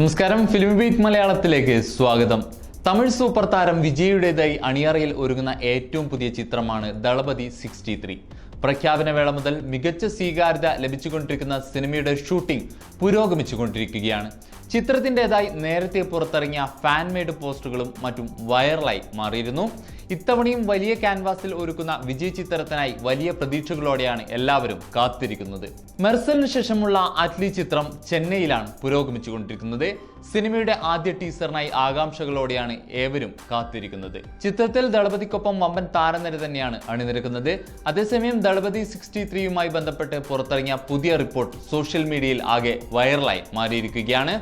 നമസ്കാരം. Film beat മലയാളത്തിലേക്ക് സ്വാഗതം. തമിഴ് സൂപ്പർ താരം വിജയുടേതായി അണിയറയിൽ ഒരുങ്ങുന്ന ഏറ്റവും പുതിയ ചിത്രമാണ് ദളപതി സിക്സ്റ്റി ത്രീ. പ്രഖ്യാപന വേള മുതൽ മികച്ച സ്വീകാര്യത ലഭിച്ചുകൊണ്ടിരിക്കുന്ന സിനിമയുടെ ഷൂട്ടിംഗ് പുരോഗമിച്ചുകൊണ്ടിരിക്കുകയാണ്. ചിത്രത്തിന്റെതായി നേരത്തെ പുറത്തിറങ്ങിയ ഫാൻ മെയ്ഡ് പോസ്റ്ററുകളും മറ്റും വൈറലായി മാറിയിരുന്നു. ഇത്തവണയും വലിയ ക്യാൻവാസിൽ ഒരുക്കുന്ന വിജയ് ചിത്രത്തിനായി വലിയ പ്രതീക്ഷകളോടെയാണ് എല്ലാവരും കാത്തിരിക്കുന്നത്. മെർസലിന് ശേഷമുള്ള അറ്റ്ലി ചിത്രം ചെന്നൈയിലാണ് പുരോഗമിച്ചുകൊണ്ടിരിക്കുന്നത്. സിനിമയുടെ ആദ്യ ടീസറിനായി ആകാംക്ഷകളോടെയാണ് ഏവരും കാത്തിരിക്കുന്നത്. ചിത്രത്തിൽ ദളപതിക്കൊപ്പം വമ്പൻ താരനിര തന്നെയാണ് അണിനിരക്കുന്നത്. അതേസമയം ദളപതി സിക്സ്റ്റി ത്രീയുമായി ബന്ധപ്പെട്ട് പുറത്തിറങ്ങിയ പുതിയ റിപ്പോർട്ട് സോഷ്യൽ മീഡിയയിൽ ആകെ വൈറലായി മാറിയിരിക്കുകയാണ്.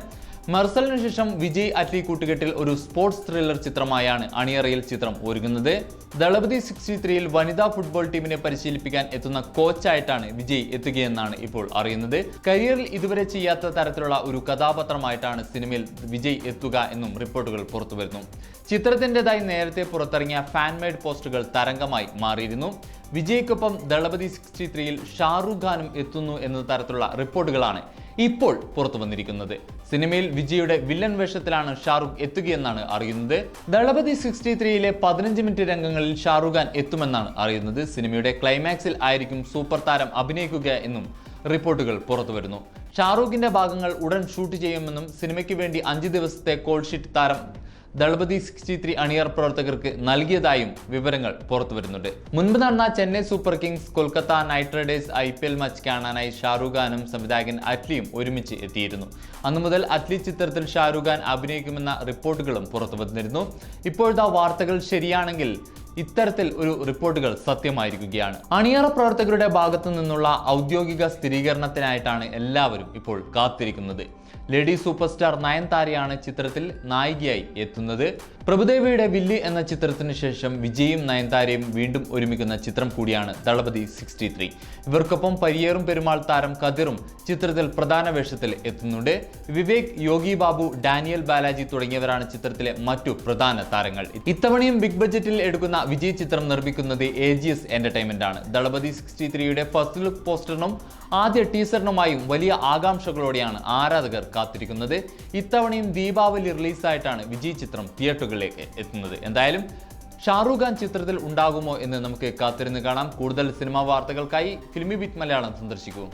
മർസലിന് ശേഷം വിജയ് അറ്റ്ലി കൂട്ടുകെട്ടിൽ ഒരു സ്പോർട്സ് ത്രില്ലർ ചിത്രമായാണ് അണിയറയിൽ ചിത്രം ഒരുങ്ങുന്നത്. ദളപതി സിക്സ്റ്റി ത്രീയിൽ വനിതാ ഫുട്ബോൾ ടീമിനെ പരിശീലിപ്പിക്കാൻ എത്തുന്ന കോച്ചായിട്ടാണ് വിജയ് എത്തുകയെന്നാണ് ഇപ്പോൾ അറിയുന്നത്. കരിയറിൽ ഇതുവരെ ചെയ്യാത്ത തരത്തിലുള്ള ഒരു കഥാപാത്രമായിട്ടാണ് സിനിമയിൽ വിജയ് എത്തുക എന്നും റിപ്പോർട്ടുകൾ പുറത്തുവരുന്നു. ചിത്രത്തിന്റെതായി നേരത്തെ പുറത്തിറങ്ങിയ ഫാൻമെയ്ഡ് പോസ്റ്ററുകൾ തരംഗമായി മാറിയിരുന്നു. വിജയ്ക്കൊപ്പം ദളപതി സിക്സ്റ്റി ത്രീയിൽ ഷാറുഖ് ഖാനും എത്തുന്നു എന്ന തരത്തിലുള്ള റിപ്പോർട്ടുകളാണ് ഇപ്പോൾ പുറത്തു വന്നിരിക്കുന്നത്. സിനിമയിൽ വിജയുടെ വില്ലൻ വേഷത്തിലാണ് ഷാറുഖ് എത്തുകയെന്നാണ് അറിയുന്നത്. ദളപതി സിക്സ്റ്റി ത്രീയിലെ പതിനഞ്ച് മിനിറ്റ് രംഗങ്ങളിൽ ഷാറുഖ് ഖാൻ എത്തുമെന്നാണ് അറിയുന്നത്. സിനിമയുടെ ക്ലൈമാക്സിൽ ആയിരിക്കും സൂപ്പർ താരം അഭിനയിക്കുക എന്നും റിപ്പോർട്ടുകൾ പുറത്തു വരുന്നു. ഷാറൂഖിന്റെ ഭാഗങ്ങൾ ഉടൻ ഷൂട്ട് ചെയ്യുമെന്നും സിനിമയ്ക്ക് വേണ്ടി അഞ്ച് ദിവസത്തെ കോൾഷീറ്റ് താരം ദളപതി സിക്സ്റ്റി ത്രീ അണിയർ പ്രവർത്തകർക്ക് നൽകിയതായും വിവരങ്ങൾ പുറത്തു വരുന്നുണ്ട്. മുൻപ് നടന്ന Chennai super kings Kolkata knight riders I P L match കാണാനായി ഷാറുഖ് ഖാനും സംവിധായകൻ അറ്റ്ലിയും ഒരുമിച്ച് എത്തിയിരുന്നു. അന്നു മുതൽ അറ്റ്ലി ചിത്രത്തിൽ ഷാറുഖ് ഖാൻ അഭിനയിക്കുമെന്ന റിപ്പോർട്ടുകളും പുറത്തു വന്നിരുന്നു. ഇപ്പോഴത്തെ വാർത്തകൾ ശരിയാണെങ്കിൽ ഇത്തരത്തിൽ ഒരു റിപ്പോർട്ടുകൾ സത്യമായിരിക്കുകയാണ്. അണിയറ പ്രവർത്തകരുടെ ഭാഗത്തു നിന്നുള്ള ഔദ്യോഗിക സ്ഥിരീകരണത്തിനായിട്ടാണ് എല്ലാവരും ഇപ്പോൾ കാത്തിരിക്കുന്നത്. ലേഡി സൂപ്പർ സ്റ്റാർ നയൻതാരയാണ് ചിത്രത്തിൽ നായികയായി എത്തുന്നത്. പ്രഭുദേവിയുടെ വില്ല് എന്ന ചിത്രത്തിന് ശേഷം വിജയും നയൻതാരയും വീണ്ടും ഒരുമിക്കുന്ന ചിത്രം കൂടിയാണ് ദളപതി സിക്സ്റ്റി ത്രീ. ഇവർക്കൊപ്പം പരിയേറും പെരുമാൾ താരം കതിറും ചിത്രത്തിൽ പ്രധാന വേഷത്തിൽ എത്തുന്നുണ്ട്. വിവേക് യോഗി ബാബു ഡാനിയൽ ബാലാജി തുടങ്ങിയവരാണ് ചിത്രത്തിലെ മറ്റു പ്രധാന താരങ്ങൾ. ഇത്തവണയും ബിഗ് ബജറ്റിൽ എടുക്കുന്ന വിജയ് ചിത്രം നിർമ്മിക്കുന്നത് എ ജി എസ് എന്റർടൈൻമെന്റ് ആണ്. ദളപതി സിക്സ്റ്റി ത്രീയുടെ ഫസ്റ്റ് ലുക്ക് പോസ്റ്ററിനും ആദ്യ ടീസറിനുമായും വലിയ ആകാംക്ഷകളോടെയാണ് ആരാധകർ കാത്തിരിക്കുന്നത്. ഇത്തവണയും ദീപാവലി റിലീസായിട്ടാണ് വിജയ് ചിത്രം തിയേറ്ററുകളിലേക്ക് എത്തുന്നത്. എന്തായാലും ഷാറൂഖ് ഖാൻ ചിത്രത്തിൽ ഉണ്ടാകുമോ എന്ന് നമുക്ക് കാത്തിരുന്ന് കാണാം. കൂടുതൽ സിനിമാ വാർത്തകൾക്കായി ഫിലിമി ബിറ്റ് മലയാളം സന്ദർശിക്കൂ.